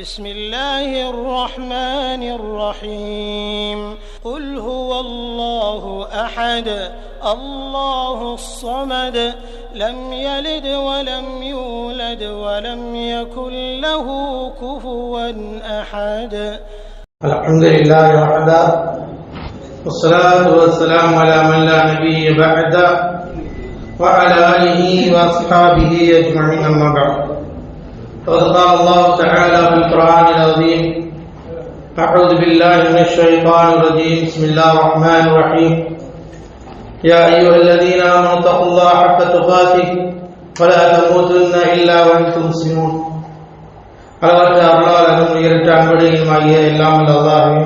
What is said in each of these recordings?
بسم الله الرحمن الرحيم. قل هو الله أحد الله الصمد لم يلد ولم يولد ولم يكن له كفوا أحد. الحمد لله وحده والصلاة والسلام على من لا نبي بعده وعلى آله وأصحابه أجمعين أما بعد. فقد قال الله تعالى في القرآن العظيم أعوذ بالله من الشيطان الرجيم بسم الله الرحمن الرحيم يا أيها الذين آمنوا اتقوا الله حق تقاته ولا تموتن إلا وأنتم مسلمون அளவற்ற அருளாளரும் உயரற்ற அன்படியுமாகிய எல்லாம் அல்லாஹின்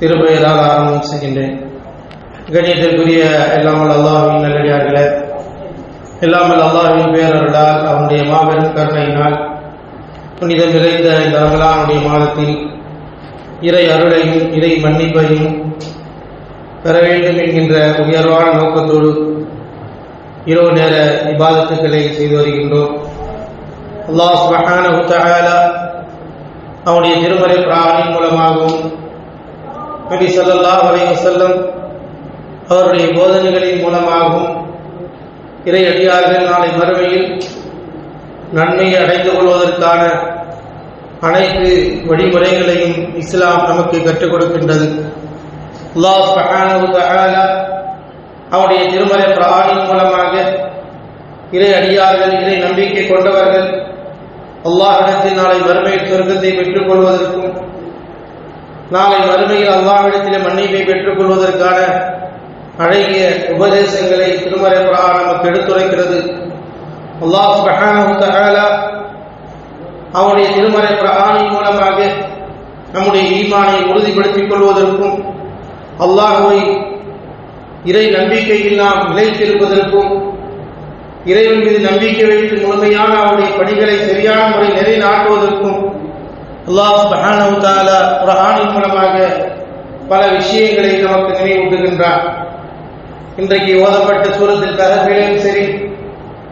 திருப்பெயரால் ஆரம்பம் செய்கின்றேன் கணியத்திற்குரிய எல்லாம் அல்லாஹின் நல்லடியார்களே எல்லாம் அல்லாஹின் பேரருளால் அவனுடைய மாபெரும் கருணையினால் புனிதம் நிறைந்த இந்த ரமலானுடைய மாதத்தில் இறை அருளையும் இறை மன்னிப்பையும் பெற வேண்டும் என்கின்ற உயர்வான நோக்கத்தோடு இரவு நேர விவாதத்துக்களை செய்து வருகின்றோம். அல்லாஹ் மகான தஆலா அவனுடைய திருமறை பிராணின் மூலமாகவும் நபி ஸல்லல்லாஹு அலை வசல்லம் அவருடைய போதனைகளின் மூலமாகவும் இறை அடியார்கள் நாளை மறுமையில் நன்மையை அடைந்து கொள்வதற்கான அனைத்து வழிமுறைகளையும் இஸ்லாம் நமக்கு கற்றுக் கொடுக்கின்றது. அல்லாஹ் சுபஹானஹு அவனுடைய திருமறை பிராணின் மூலமாக இறை அடியார்கள் இறை நம்பிக்கை கொண்டவர்கள் அல்லாஹிடத்தில் நாளை மறுமை சொர்க்கத்தை பெற்றுக் கொள்வதற்கும் நாளை மறுமையில் அல்லாஹிடத்தில் மன்னிப்பை பெற்றுக் கொள்வதற்கான அழகிய உபதேசங்களை திருமறை பிரகாரம் நமக்கு எடுத்துரைக்கிறது. அல்லாஹ் அவனுடைய திருமறை பிரகாணின் மூலமாக நம்முடைய ஈமானை உறுதிப்படுத்திக் கொள்வதற்கும் அல்லாஹுவை இறை நம்பிக்கையில் நாம் நிலைத்திருப்பதற்கும் இறைவன் மீது நம்பிக்கை வைத்து முழுமையான அவருடைய பணிகளை சரியான முறை நிறைநாட்டுவதற்கும் அல்லாஹ் சுப்ஹானஹு தஆலா மூலமாக பல விஷயங்களை நமக்கு நினைவூட்டுகின்றார் இன்றைக்கு ஓதப்பட்ட சூரத்தில் கஹஃபிலும் சரி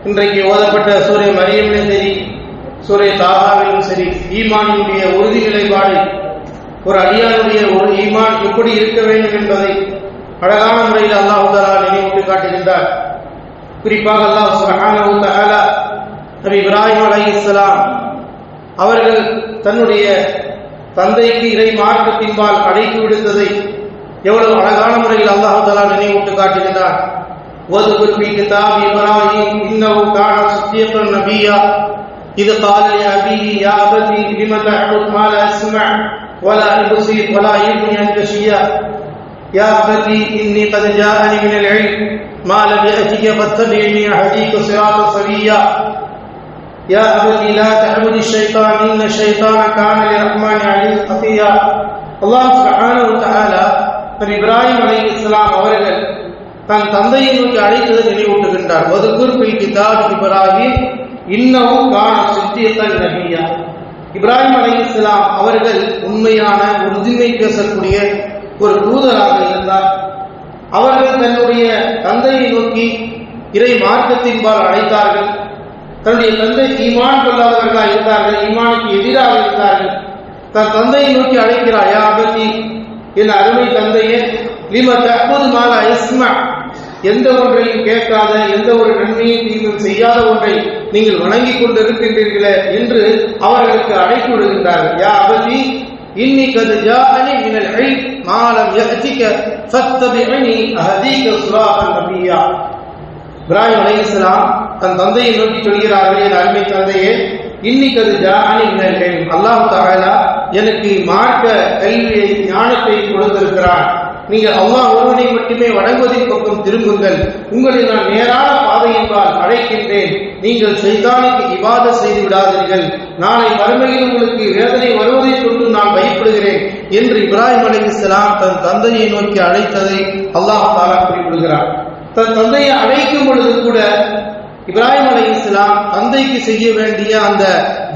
இன்றைக்கு ஓதப்பட்ட சூரிய மரியமிலும் சரி சூரை தாகாவிலும் சரி ஈமானினுடைய உறுதி நிலைப்பாடு ஒரு அடியானுடைய ஒரு ஈமான் எப்படி இருக்க வேண்டும் என்பதை அழகான முறையில் அல்லாஹுதலா நினைவுட்டு காட்டியிருந்தார் குறிப்பாக அல்லாஹ் சுபஹானஹு நபி இப்ராஹிம் அலைஹிஸ்ஸலாம் அவர்கள் தன்னுடைய தந்தைக்கு இறை மார்க்க பின்பால் அடைத்து விடுத்ததை எவ்வளவு அழகான முறையில் அல்லாஹு தலா நினைவூட்டு காட்டுகிறார் ஓது பி கிதாப் இப்ராஹிம் இன்னவு கான சத்தியத்தன் நபியா إِذْ قَالَ لِأَبِيهِ يَا أَبَتِ لِمَ تَعْبُدُ مَا لَا يَسْمَعُ وَلَا يُبْصِرُ وَلَا يُغْنِي عَنكَ شَيْئًا يا أبتي إني قد جاءني من العلم ما لم يأتك فاتبعني أهديك صراطا سويا يا أبتي لا تعبد الشيطان إن الشيطان كان للرحمن عليه خطيا அல்லாஹ் சுப்ஹானஹு தஆலா நபி இப்ராஹிம் அலைஹிஸ்ஸலாம் அவர்கள் தன் தந்தையை நோக்கி அழைத்ததை நினைவூட்டுகின்றார் வதுகுர் பில் கிதாப் இப்ராஹிம் இன்னமும் காண சித்தியத்தன் நபியா. இப்ராஹிம் அலைஹிஸ்ஸலாம் அவர்கள் உண்மையான உறுதிமை பேசக்கூடிய ஒரு தூதராக இருந்தார். அவர்கள் தன்னுடைய தந்தையை நோக்கி இறை மார்க்கத்தின்பால் அழைத்தார்கள் தன்னுடைய தந்தை ஈமான் கொள்ளாதவர்களாக இருந்தார்கள் ஈமானுக்கு எதிராக இருந்தார்கள். தன் தந்தையை நோக்கி அழைக்கிறார் யா என் அருமை தந்தையே லிம தற்போது மாலா இஸ்மா எந்த ஒன்றையும் கேட்காத எந்த ஒரு நன்மையும் நீங்கள் செய்யாத ஒன்றை நீங்கள் வணங்கி கொண்டு இருக்கின்றீர்களே என்று அவர்களுக்கு அழைப்பு விடுகின்றார்கள். யா அபதி இன்னி கது ஜாஅனி மினல் இல்ம் மா லம் ஃபத்தபிஇனி அஹதீக சிராத்தன் நபியா. இப்ராஹிம் அலைஹிஸ்ஸலாம் தன் தந்தையை நோக்கி சொல்கிறார்கள் என் அருமை தந்தையே இன்னைக்கு அது ஜாஅனி மினல் இல்ம் அல்லாஹ் தஆலா எனக்கு மார்க்க கல்வியை ஞானத்தை கொடுத்திருக்கிறான். நீங்கள் அல்லாஹ் ஒருவனை மட்டுமே வணங்குவதின் பக்கம் திரும்புங்கள். உங்களை நான் நேரான பாதையின்பால் அழைக்கின்றேன். நீங்கள் செய்தானுக்கு இவாத செய்து விடாதீர்கள். நாளை மறுமையில் உங்களுக்கு வேதனை வருவதை கொண்டு நான் பயப்படுகிறேன் என்று இப்ராஹிம் அலைஹிஸ்ஸலாம் தன் தந்தையை நோக்கி அழைத்ததை அல்லாஹ் தாலா குறிப்பிடுகிறார். தன் தந்தையை அழைக்கும் பொழுது கூட இப்ராஹிம் அலி இஸ்லாம் தந்தைக்கு செய்ய வேண்டிய அந்த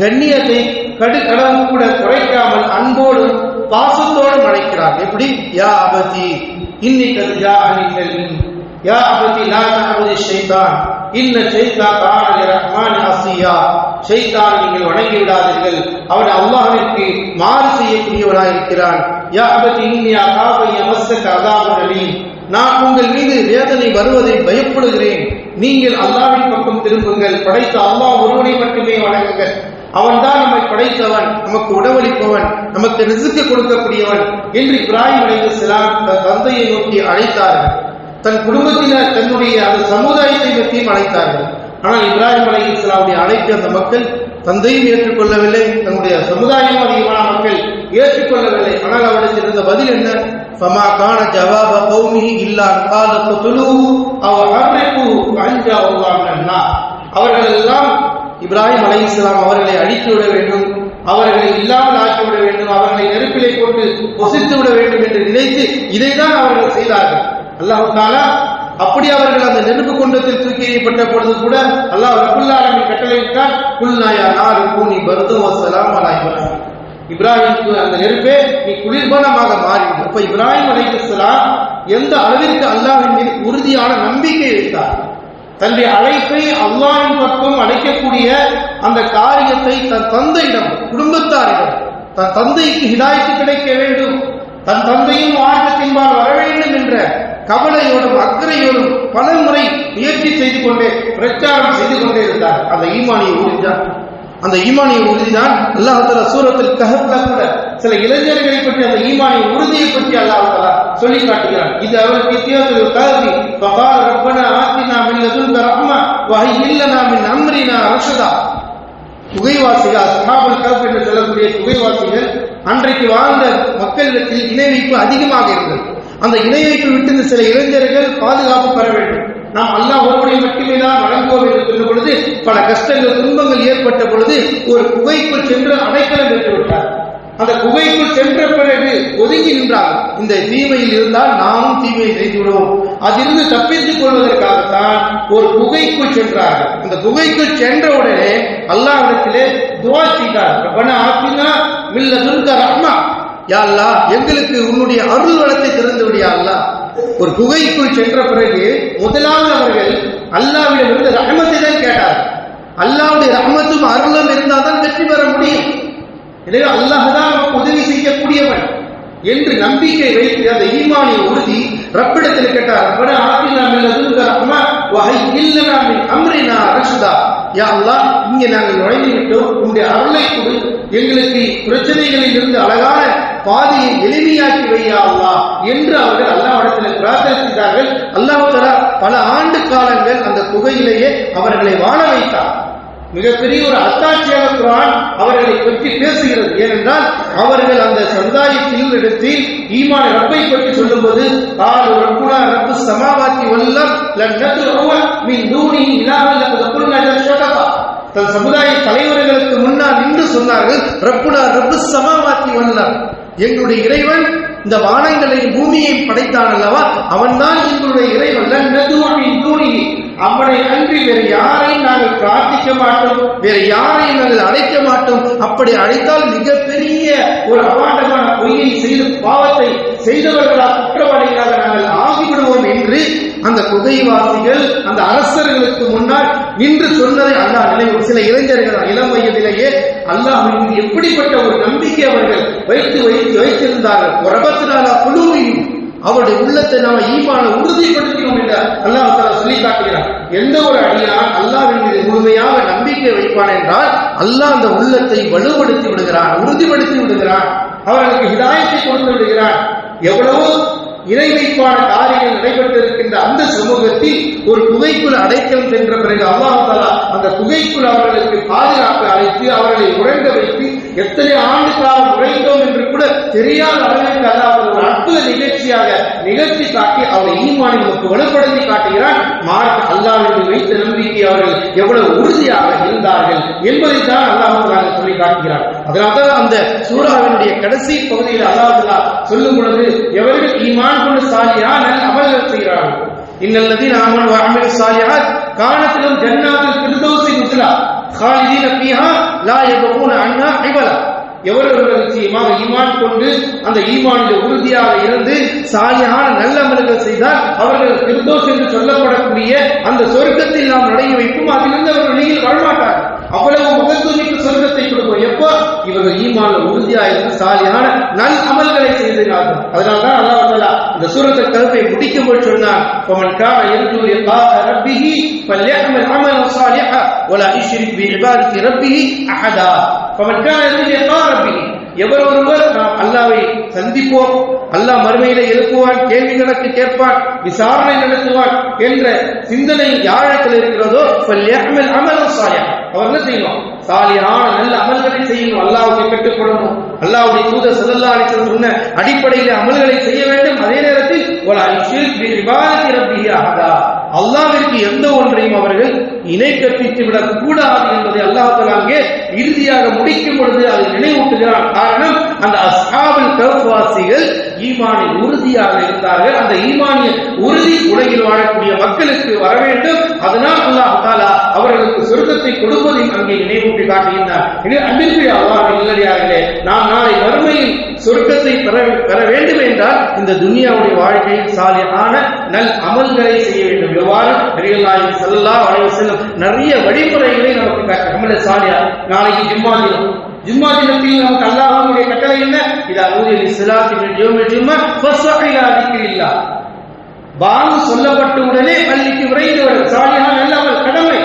கண்ணியத்தை கடு கடவுள் கூட குறைக்காமல் அன்போடும் பாசத்தோடு அழைக்கிறார் எப்படி? யா அபதி இன்னைக்கு யா அனில் யா அபதி லா தஅபுதி ஷைத்தான் இன்ன ஷைத்தா கான ரஹ்மான் அசியா. ஷைத்தான் நீங்கள் வணங்கி விடாதீர்கள் அவன் அல்லாஹ்விற்கு மாறு செய்யக்கூடியவனாக இருக்கிறான் யா அபதி இன்னி அகாபை யமஸ்ஸக அதாபுன் நான் உங்கள் மீது வேதனை வருவதை பயப்படுகிறேன். நீங்கள் அல்லாஹ்வின் பக்கம் திரும்புங்கள். படைத்த அல்லாஹ் ஒருவனை மட்டுமே வணங்குங்கள். அவன்தான் நம்மை படைத்தவன் நமக்கு உணவளிப்பவன் நமக்கு ரிசுக்கு கொடுக்கக்கூடியவன் என்று இப்ராஹிம் அலைஹிஸ்ஸலாம் தன் தந்தையை நோக்கி அழைத்தார்கள். தன் குடும்பத்தினர் தன்னுடைய அந்த சமுதாயத்தை பற்றியும் அழைத்தார்கள். ஆனால் இப்ராஹிம் அலைஹிஸ்ஸலாமுடைய அழைப்பு அந்த மக்கள் தந்தையும் ஏற்றுக்கொள்ளவில்லை தன்னுடைய சமுதாயம் அதிகமான மக்கள் ஏற்றுக்கொள்ளவில்லை. ஆனால் அவருக்கு இருந்த பதில் என்ன? ஃபமா கான ஜவாப கௌமிஹி இல்லா கால குதுலுஹு அவ ஹர்ரிகுஹு அன்ஜா அல்லாஹ். அவர்கள் எல்லாம் இப்ராஹிம் அலைஹிஸ்ஸலாம் அவர்களை அழித்து விட வேண்டும் அவர்களை இல்லாமல் ஆக்கிவிட வேண்டும் அவர்களை நெருப்பிலே போட்டு பொசித்து விட வேண்டும் என்று நினைத்து இதைதான் அவர்கள் செய்தார்கள். அல்லாஹ் தாலா அப்படி அவர்கள் அந்த நெருப்பு குண்டத்தில் தூக்கி எறியப்பட்ட பொழுது கூட அல்லாஹ் ரபுல்லாலமின் கட்டளையிட்டால் குல்நாயா நாறு பூனி பருது வசலாம் அலா இப்ராஹிம். இப்ராஹிமுக்கு அந்த நெருப்பே நீ குளிர்பானமாக மாறிவிடும். அப்ப இப்ராஹிம் அலைஹிஸ்ஸலாம் எந்த அளவிற்கு அல்லாஹின் மீது உறுதியான நம்பிக்கை வைத்தார்? தன்னுடைய அழைப்பை அல்லாவின் பக்கம் அழைக்கக்கூடிய அந்த காரியத்தை தன் தந்தையிடம் குடும்பத்தாரிடம் தன் தந்தைக்கு ஹிதாயத்து கிடைக்க வேண்டும். தன் தந்தையும் மார்க்கத்தின்பால் வர வேண்டும் என்ற கவலையோடும் அக்கறையோடும் பல முறை முயற்சி செய்து கொண்டே பிரச்சாரம் செய்து கொண்டே இருந்தார். அந்த ஈமானியை உறுதிதான் அந்த ஈமானிய உறுதிதான் அல்லாஹால சூரத்தில் கஹப்ல கூட சில இளைஞர்களை பற்றி அந்த ஈமானிய உறுதியை பற்றி அல்லாஹால சொல்லி காட்டுகிறான். இது அவருக்கு வித்தியாசத்தில் கஹபி ஃபகால ரப்பனா ஆத்தினா மின் லதுன்க ரஹ்மா வஹய்யில் லனா மின் அம்ரினா ரஷதா. குகைவாசிகள் அஸ்ஹாபுல் கஹப் என்று சொல்லக்கூடிய குகைவாசிகள் அன்றைக்கு வாழ்ந்த மக்களிடத்தில் இணை வைப்பு அதிகமாக இருந்தது. அந்த இணை விட்டு இந்த சில இளைஞர்கள் பாதுகாப்பு பெற வேண்டும். நாம் அல்லாஹ் ஒருவனை மட்டுமே தான் வழங்குவோம் என்று சொன்ன பொழுது பல கஷ்டங்கள் துன்பங்கள் ஏற்பட்ட பொழுது ஒரு குகைக்குள் சென்று அடைக்கலம் பெற்று விட்டார். அந்த குகைக்குள் சென்ற பிறகு ஒதுங்கி நின்றார். இந்த தீமையில் இருந்தால் நாமும் தீமையை செய்துவிடுவோம். அதிலிருந்து தப்பித்துக் கொள்வதற்காகத்தான் ஒரு குகைக்குள் சென்றார் அந்த குகைக்குள் சென்ற உடனே அல்லாஹ்விடத்திலே துவா செய்தார். ரப்பனா மில்ல துன்க ரஹ்மா. யா அல்லாஹ் எங்களுக்கு உன்னுடைய அருள் வளத்தை திறந்து விடியா ஒரு குகைக்குள் சென்ற பிறகு முதலாவது அவர்கள் அல்லாவிடமிருந்து ரஹமத்தை தான் கேட்டார் அல்லாவுடைய ரஹமத்தும் அருளும் இருந்தால் தான் வெற்றி பெற முடியும். எனவே அல்லாஹ் தான் உதவி செய்யக்கூடியவன் என்று நம்பிக்கை வைத்து அந்த ஈமானை உறுதி ரப்பிடத்தில் கேட்டார். ரப்பனா ஆத்தினா மின் ரஹ்மா வஹை இல்லனா மின் அம்ரினா யா அல்லாஹ் இங்கே நாங்கள் நுழைந்து விட்டோம் உன்னுடைய அருளை கொடு. எங்களுக்கு பிரச்சனைகளில் இருந்து அழகான பாதையை எளிமையாக்கி வையா அல்லாஹ் என்று அவர்கள் அல்லாவிடத்தில் பிரார்த்தனை செய்தார்கள். பல ஆண்டு காலங்கள் அந்த குகையிலேயே அவர்களை வாழ வைத்தார். மிகப்பெரிய ஒரு அத்தாட்சியாக குரான் அவர்களை பற்றி பேசுகிறது. ஏனென்றால் அவர்கள் அந்த சமுதாயத்தில் எடுத்து ஈமான ரப்பை பற்றி சொல்லும்போது காலு ரப்புனா ரப்பு சமாவாத்தி வல்லம் லன்னது ரவ மின் தூணி இலாஹல் தன் சமுதாய தலைவர்களுக்கு முன்னால் நின்று சொன்னார்கள் ரப்புனா ரப்பு சமாவாத்தி வல்லம். எங்களுடைய இறைவன் இந்த வானங்களை பூமியை படைத்தான் அல்லவா? அவன் தான் எங்களுடைய இறைவன். லன்னது தூணி. அவனை அன்றி வேறு யாரையும் நாங்கள் பிரார்த்திக்க மாட்டோம். வேறு யாரையும் நாங்கள் அழைக்க மாட்டோம். அப்படி அழைத்தால் மிகப்பெரிய ஒரு அபாண்டமான பொய்யை செய்து பாவத்தை செய்தவர்களாக குற்றவாளிகளாக நாங்கள் ஆகிவிடுவோம் என்று அந்த குகைவாசிகள் அந்த அரசர்களுக்கு முன்னால் நின்று சொன்னதை அல்லாஹ் நினைவு சில இளைஞர்கள் இளம் வயதிலேயே அல்லாஹ் மீது எப்படிப்பட்ட ஒரு நம்பிக்கை அவர்கள் வைத்து வைத்து வைத்திருந்தார்கள். உரபத்தினாலா குழுவையும் அவருடைய உள்ளத்தை நாம ஈமான உறுதிப்படுத்தினோம் என்று அல்லாஹ் தஆலா சொல்லி காட்டுகிறார் எந்த ஒரு அடியான் அல்லாஹ்வின் மீது முழுமையாக நம்பிக்கை வைப்பான் என்றால் அல்லாஹ் அந்த உள்ளத்தை வலுப்படுத்தி விடுகிறான் உறுதிப்படுத்தி விடுகிறான். அவர்களுக்கு ஹிதாயத்தை கொடுத்து விடுகிறான். எவ்வளவோ இணை வைப்பான காரியங்கள் நடைபெற்றிருக்கின்ற அந்த சமூகத்தில் ஒரு குகைக்குள் அடைக்கலம் சென்ற பிறகு அல்லாஹாலா அந்த குகைக்குள் அவர்களுக்கு பாதுகாப்பு அழைத்து அவர்களை உறங்க வைத்து எத்தனை ஆண்டு காலம் உழைத்தோம் என்று கூட தெரியாத அளவிற்கு அல்லாஹ் ஒரு அற்புத நிகழ்ச்சியாக நிகழ்த்தி காட்டி அவரை ஈமானை நமக்கு வலுப்படுத்தி காட்டுகிறான். மார்க் அல்லாவிற்கு வைத்த நம்பிக்கை அவர்கள் எவ்வளவு உறுதியாக இருந்தார்கள் என்பதை தான் அல்லாஹ் சொல்லி காட்டுகிறார் அதனால்தான் அந்த சூறாவினுடைய கடைசி பகுதியில் அல்லாஹ் தஆலா சொல்லும் பொழுது எவர்கள் ஈமான் கொண்டு சாலியான அமல்கள் செய்கிறார்கள் இன்னல்லதீன ஆமனு வஅமிலு ஸாலிஹாத் கானத் லஹும் ஜன்னாத்துல் ஃபிர்தௌஸி நுஸுலா خالدين فيها لا يبغون عنها عوضا எவரவர்கள் நிச்சயமாக ஈமான் கொண்டு அந்த ஈமானில் உறுதியாக இருந்து சாலியான நல்ல அமல்கள் செய்தால் அவர்கள் கிருதோஸ் என்று சொல்லப்படக்கூடிய அந்த சொர்க்கத்தில் நாம் நடைய வைக்கும் அதிலிருந்து அவர்கள் வெளியில் வரமாட்டார்கள் அவ்வளவு முகத்துவமிக்க சொர்க்கத்தை கொடுக்கும் எப்போ இவர்கள் ஈமான உறுதியாக இருந்து சாலியான நல் அமல்களை செய்திருக்கிறார்கள் அதனால்தான் அல்லாஹ் தஆலா இந்த சூரத்தை கருத்தை முடிக்கும் போது சொன்னார் فمن كان يرجو لقاء ربه فليعمل عملا صالحا ولا يشرك بعبادة ربه أحدا فمن كان يرجو لقاء ربه எவர் ஒருவர் நாம் அல்லாவை சந்திப்போம் அல்லாஹ் மறுமையில எழுப்புவான் கேள்வி கணக்கு கேட்பான் விசாரணை நடத்துவான் என்ற சிந்தனை யாழத்தில் இருக்கிறதோ فليعمل عملا صالحا அவர் என்ன செய்யணும்? சாலியான நல்ல அமல்களை செய்யணும். அல்லாஹ்வுக்கு கட்டுப்படணும் அல்லாவுடைய தூதர் ஸல்லல்லாஹு அலைஹி சொன்ன அடிப்படையில் அமல்களை செய்ய வேண்டும். அதே நேரத்தில் ஒரு யுஷ்ரிக் பி இபாதத்தி எந்த ஒன்றையும் அவர்கள் இணை கற்பித்து விடக் கூடாது என்பதை அல்லாஹால அங்கே இறுதியாக முடிக்கும் பொழுது அதை நினைவூட்டுகிறான் காரணம் அந்த அஸ்ஹாபுல் கவுவாசிகள் ஈமானை உறுதியாக இருந்தார்கள். அந்த ஈமானிய உறுதி உலகில் வாழக்கூடிய மக்களுக்கு வர வேண்டும். அதனால் அல்லாஹ் தஆலா அவர்களுக்கு சொர்க்கத்தை முழுவதையும் அங்கே நினைவூட்டி காட்டுகின்றார். இது அன்பிற்குரிய அல்லாஹ் நல்லடியார்களே நாம் நாளை வறுமையில் சொர்க்கத்தை பெற பெற வேண்டும் என்றால் இந்த துனியாவுடைய வாழ்க்கையில் சாலியான நல் அமல்களை செய்ய வேண்டும். எவ்வாறு? நபிகளாய் செல்லா அலைஹி நிறைய வழிமுறைகளை நமக்கு காட்டு சாலியா நாளைக்கு ஜிம்மா தினம். ஜும்மா தினத்தில் நமக்கு அல்லாஹனுடைய கட்டளை என்ன? இது ஊதிய இஸ்லாத்தி மின் ஜும்மா பாங்கு சொல்லப்பட்ட உடனே பள்ளிக்கு விரைந்து வரும். சாலியான நல்ல அமல் கடமை.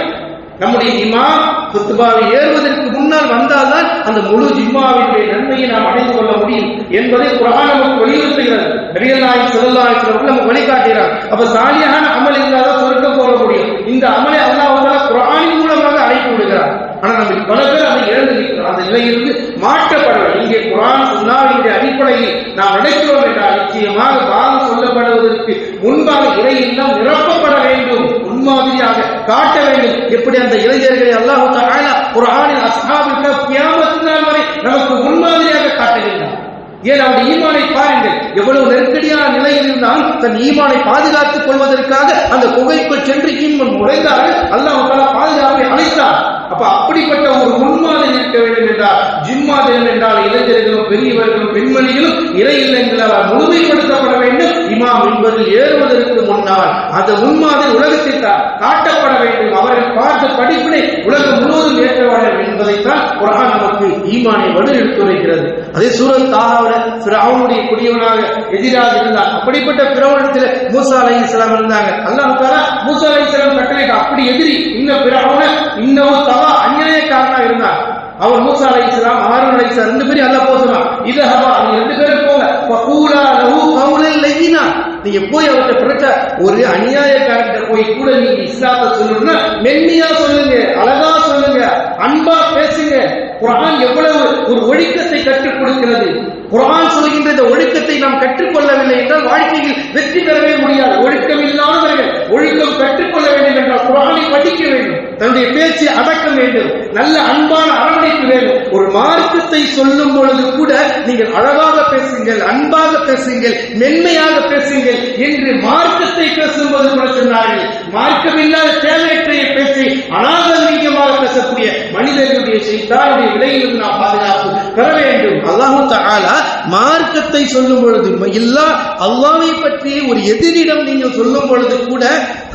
நம்முடைய இமாம் குத்துபாவை ஏறுவதற்கு முன்னால் வந்தால்தான் அந்த முழு ஜிம்மாவினுடைய நன்மையை நாம் அடைந்து கொள்ள முடியும் என்பதை குரான் நமக்கு வலியுறுத்துகிறது. நபிகள் நாயகம் ஸல்லல்லாஹு அலைஹி நமக்கு வழிகாட்டுகிறார். அப்ப சாலியான அமல் இல்லாத சொர்க்கம் போக முடியும். இந்த அமலை அல்லாஹ் அவர்களால் குர்ஆனின் மூலமாக அழைப்பு விடுகிறார். ஆனா நம்ம பல பேர் அதை இழந்து அந்த நிலையிலிருந்து மாற்றப்படலாம் இங்கே குரான் சுண்ணாவினுடைய அடிப்படையில் நாம் நடக்கிறோம் என்றால் நிச்சயமாக பாதம் சொல்லப்படுவதற்கு முன்பாக இறை இல்லம் நிரப்பப்பட வேண்டும். முன்மாதிரியாக காட்ட வேண்டும். எப்படி அந்த இளைஞர்களை அல்லாஹு தஆலா ஒரு அஸ்ஹாபுல் கஹ்ஃப் கியாமத்தினால் வரை நமக்கு முன்மாதிரியாக காட்டுகின்றார் ஏன் அவருடைய ஈமானை பாருங்கள். எவ்வளவு நெருக்கடியான நிலையில் இருந்தால் தன் ஈமானை பாதுகாத்துக் கொள்வதற்காக அந்த குகைக்குள் சென்று ஈமன் நுழைந்தார்கள். அல்லாஹ் பாதுகாப்பு பாதுகாப்பை அழைத்தார் அப்ப அப்படிப்பட்ட ஒரு முன்மாதிரி இருக்க வேண்டும் என்றால் ஜிம்மா தினம் என்றால் இளைஞர்களும் பெரியவர்களும் பெண்மணிகளும் இறை இல்லங்களால் முழுமைப்படுத்தப்பட வேண்டும். இமாம் என்பதில் ஏறுவதற்கு முன்னால் அந்த முன்மாதிரி உலகத்தில் காட்டப்பட வேண்டும். அவர்கள் பார்த்த படிப்பினை உலகம் முழுவதும் ஏற்ற வேண்டும் என்பதைத்தான் குரான் நமக்கு ஈமானை வலு எடுத்துரைக்கிறது அதே சூரத் தாகாவில் பிறவுனுடைய குடியவனாக எதிராக இருந்தார் அப்படிப்பட்ட பிறவனத்தில் மூசா அலை இஸ்லாம் இருந்தாங்க. அல்லாஹ் மூசா அலை இஸ்லாம் கட்டளைக்கு அப்படி எதிரி இன்னும் பிறவன இன்னமும் தவா அந்நியக்காரனா இருந்தார் அவர் மூசா அலை இஸ்லாம் ஆறு அலை இஸ்லாம் ரெண்டு பேரும் அல்ல போக இது ஹவா நீங்க ரெண்டு பேரும் நீங்க போய் அவர்கிட்ட பிரச்ச ஒரு அநியாயக்காரர்கிட்ட போய் கூட நீங்க இஸ்லாத்தை சொல்லணும்னா மென்மையா சொல்லுங்க அழகா சொல்லுங்க அன்பா பேசுங்க. குரான் எவ்வளவு ஒரு ஒழுக்கத்தை கற்றுக் கொடுக்கிறது? குரான் சொல்கின்ற இந்த ஒழுக்கத்தை நாம் கற்றுக்கொள்ளவில்லை என்றால் வாழ்க்கையில் வெற்றி பெறவே முடியாது. ஒழுக்கம் இல்லாதவர்கள் ஒழுக்கம் கற்றுக்கொள்ள வேண்டும் என்றால் குரானை படிக்க வேண்டும். தன்னுடைய பேச்சை அடக்க வேண்டும். நல்ல அன்பான அரவணைப்பு வேண்டும். ஒரு மார்க்கத்தை சொல்லும் பொழுது கூட நீங்கள் அழகாக பேசுங்கள். அன்பாக பேசுங்கள் மென்மையாக பேசுங்கள் என்று மார்க்கத்தை பேசும்போது கூட சொன்னார்கள். மார்க்கமில்லாத தேவையற்ற பேச்சை அநாகரீகமாக பேசக்கூடிய மனிதர்களுடைய செய்தாருடைய விலையிலும் நாம் பாதுகாப்பு பெற வேண்டும். அல்லாஹு தஆலா மார்க்கத்தை சொல்லும் பொழுது இல்லா அல்லாவை பற்றி ஒரு எதிரிடம் நீங்கள் சொல்லும் பொழுது கூட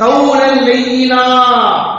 கவுலன் லையினா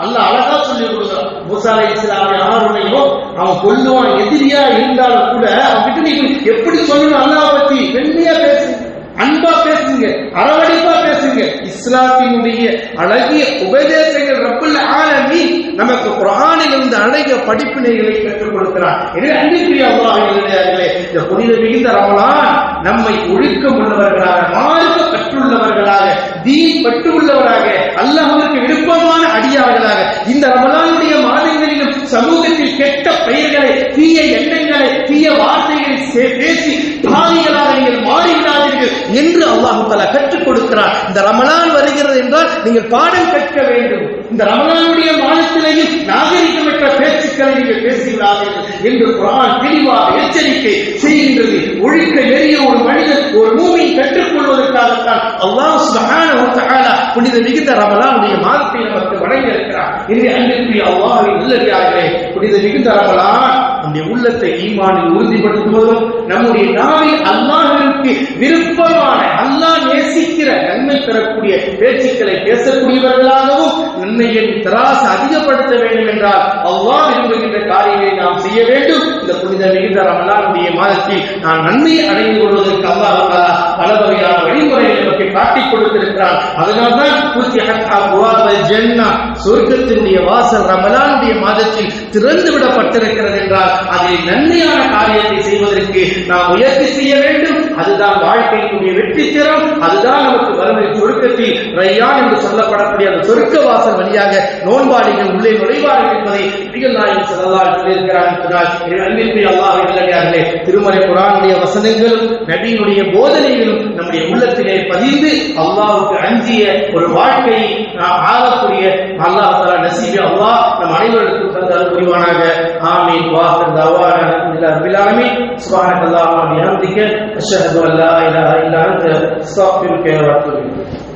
அல்ல அழகா சொல்லி கொடுக்கிறான். மூசா அலைஹிஸ்ஸலாம் யாருனையோ அவன் கொல்லுவான் எதிரியா இருந்தாலும் கூட அவன்கிட்ட நீங்க எப்படி சொல்லணும் அல்லாஹ் பத்தி வெண்மையா பேசுங்க அன்பா பேசுங்க அரவணைப்பா பேசுங்க. இஸ்லாத்தினுடைய அழகிய உபதேசங்கள் ரப்புல் ஆலமி நமக்கு குரானில் இருந்து அழகிய படிப்பினைகளை கற்றுக் கொடுக்கிறார். எனவே அன்பிற்குரிய அல்லாஹ்விலே இந்த புனித மிகுந்த ரமலான் நம்மை ஒழுக்கம் உள்ளவர்களாக மாறுக்க கற்றுள்ளவர்களாக தீன் பட்டு உள்ளவராக அல்லாஹ்வுக்கு விருப்பமான அடியார்களாக இந்த ரமலானுடைய மாதங்களிலும் சமூகத்தில் கெட்ட பெயர்களை தீய எண்ணங்களை தீய வார்த்தைகளை பேசி பாவிகளாக நீங்கள் மாறிவிடாதீர்கள் என்று அல்லாஹு தஆலா கற்றுக் கொடுக்கிறார் இந்த ரமலான் வருகிறது என்றால் நீங்கள் பாடம் கற்க வேண்டும். இந்த ரமலானுடைய மாதத்திலேயும் நாகரிகமற்ற பேச்சுக்களை நீங்கள் பேசுகிறார்கள் என்று குரான் தெளிவாக எச்சரிக்கை செய்கின்றது. ஒழுக்க நெறிய ஒரு மனிதன் ஒரு மூமி கற்றுக்கொள்வதற்காகத்தான் அல்லாஹ் சுப்ஹானஹு வ தஆலா புனித மிகுந்த ரமலானுடைய மாதத்தை நமக்கு வழங்கி இருக்கிறார் இன்று அன்பிற்குரிய அல்லாஹ்வின் நல்லடியார்களே புனித மிகுந்த ரமலான் நம்முடைய உள்ளத்தை ஈமானில் உறுதிப்படுத்துவதும் நம்முடைய நாவில் அல்லாஹிற்கு விருப்பமான அல்லாஹ் நேசிக்கிற நன்மை பெறக்கூடிய பேச்சுக்களை பேசக்கூடியவர்களாகவும் நன்மையின் தராசு அதிகப்படுத்த வேண்டும் என்றால் அல்லாஹ் விரும்புகின்ற காரியங்களை நாம் செய்ய வேண்டும். இந்த புனித மிகுந்த ரமலானுடைய மாதத்தில் நான் நன்மையை அடைந்து கொள்வதற்கு அல்லாஹ் பல வகையான வழிமுறைகளை நமக்கு காட்டிக் கொடுத்திருக்கிறான். அதனால்தான் ஃபுத்திஹத் அப்வாபல் ஜன்னா சொர்க்கத்தினுடைய வாசல் ரமலானுடைய மாதத்தில் திறந்து விடப்பட்டிருக்கிறது என்றால் அதில் நன்மையான காரியத்தை செய்வதற்கு நாம் முயற்சி செய்ய வேண்டும். அதுதான் வாழ்க்கையினுடைய வெற்றி திறம் அதுதான் நமக்கு வறுமை சொர்க்கத்தில் ரையான் என்று சொல்லப்படக்கூடிய அந்த சொருக்க வாசல் வழியாக நோன்பாளிகள் உள்ளே நுழைவார்கள் என்பதை நபிகள் நாயகம் ஸல்லல்லாஹு சொல்லியிருக்கிறார் என்பதால் என் அல்லாஹ் இல்லையார்களே திருமலை குரானுடைய வசனங்களும் நபியினுடைய போதனைகளும் நம்முடைய உள்ளத்திலே பதிந்து அல்லாஹ்வுக்கு அஞ்சிய ஒரு வாழ்க்கையை நாம் ஆளக்கூடிய அல்லாஹ் நசீபி அல்லாஹ் நம் அனைவருக்கும் தந்த அருள் புரிவானாக. ஆமீன். واخر دعوانا الحمد لله رب العالمين. سبحانك اللهم وبحمدك أشهد أن لا إله إلا أنت أستغفرك وأتوب إليك.